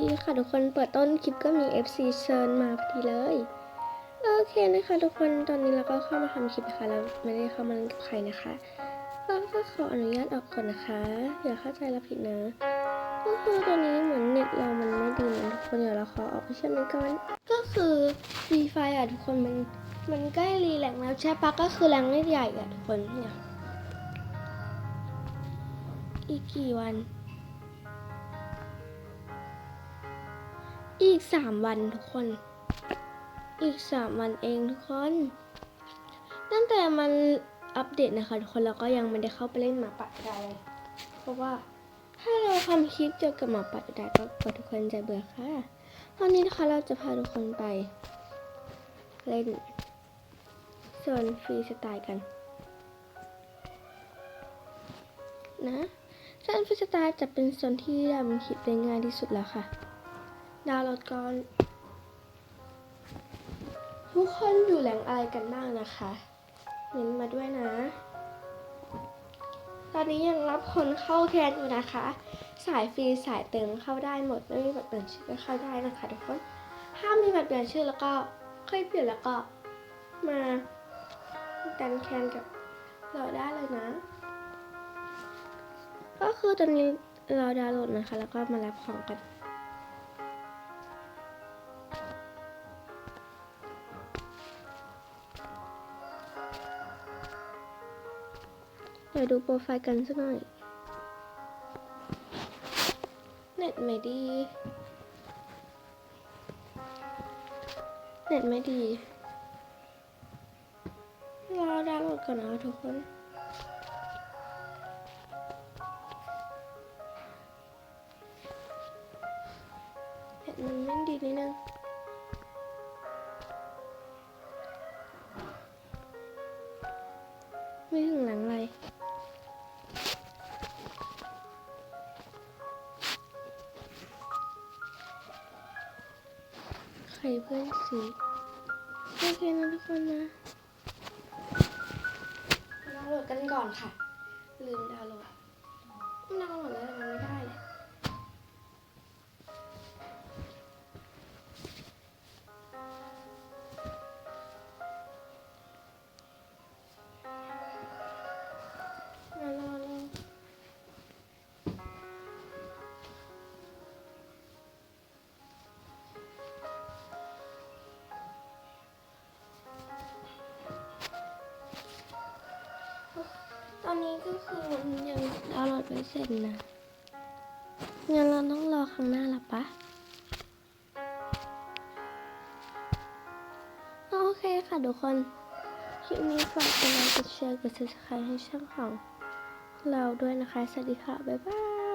ีค่ะทุกคนเปิดต้นคลิปก็มี FC เชิญมาพอดีเลย โอเคนะคะทุกคนตอนนี้เราก็เข้ามาทำคลิปนะคะเราไม่ได้เข้ามาเล่นกับใครนะคะก็ก็ขออนุญาตออกก่อนนะคะอย่าเข้าใจเราผิดนะก็คือตอนนี้เหมือนเน็ตเรามันไม่ดีนะทุกคนเดี๋ยวเราขอออกไปเชื่อมมันก่อนก็คือฟรีไฟอะทุกคนมันมันใกล้รีแลกซ์แล้วใช่ปะก็คือแรงไม่ใหญ่อะทุกคนเนี่ยอีกกี่วัน อีกสามวันทุกคน อีกสามวันเองทุกคน ตั้งแต่มันอัปเดตนะคะทุกคนเราก็ยังไม่ได้เข้าไปเล่นหมาปัดได้เลยเพราะว่าถ้าเราทำคลิปเกี่ยวกับหมาปัดได้ก็กลัวทุกคนจะเบื่อค่ะวันนี้นะคะเราจะพาทุกคนไป เล่นโซนฟรีสไตล์กัน นะโซนฟรีสไตล์จะเป็นโซนที่ทำคลิปได้ง่ายที่สุดแล้วค่ะ ดาวน์โหลดก่อน ทุกคนอยู่แหล่งอะไรกันบ้างนะคะเน้นมาด้วยนะ ตอนนี้ยังรับคนเข้าแคนอยู่นะคะ สายฟรีสายเติมเข้าได้หมด ไม่มีบัตรเปลี่ยนชื่อก็เข้าได้นะคะทุกคนถ้ามีบัตรเปลี่ยนชื่อแล้วก็ค่อยเปลี่ยนแล้วก็มาดันแคนกับเราได้เลยนะ ก็คือตอนนี้เราดาวน์โหลดนะคะ แล้วก็มารับของกัน เดี๋ยวดูโปรไฟล์กันสักหน่อย เน็ตไม่ดี เน็ตไม่ดี รอดาวน์โหลดก่อนนะทุกคนเน็ตมันไม่ดีนิดนึงไม่ถึงหลังเลย ใครเพื่อนสีโอเคนะทุกคนนะดาวน์โหลดกันก่อนค่ะ ลืมดาวน์โหลด นี้ก็คือมันยังดาวน์โหลดไม่เสร็จนะงั้นเราต้องรอครั้งหน้าละปะโอเคค่ะทุกคนคลิปนี้ฝากกดไลค์กดแชร์กด subscribe ให้ช่องของเราด้วยนะคะ สวัสดีค่ะ บ๊ายบาย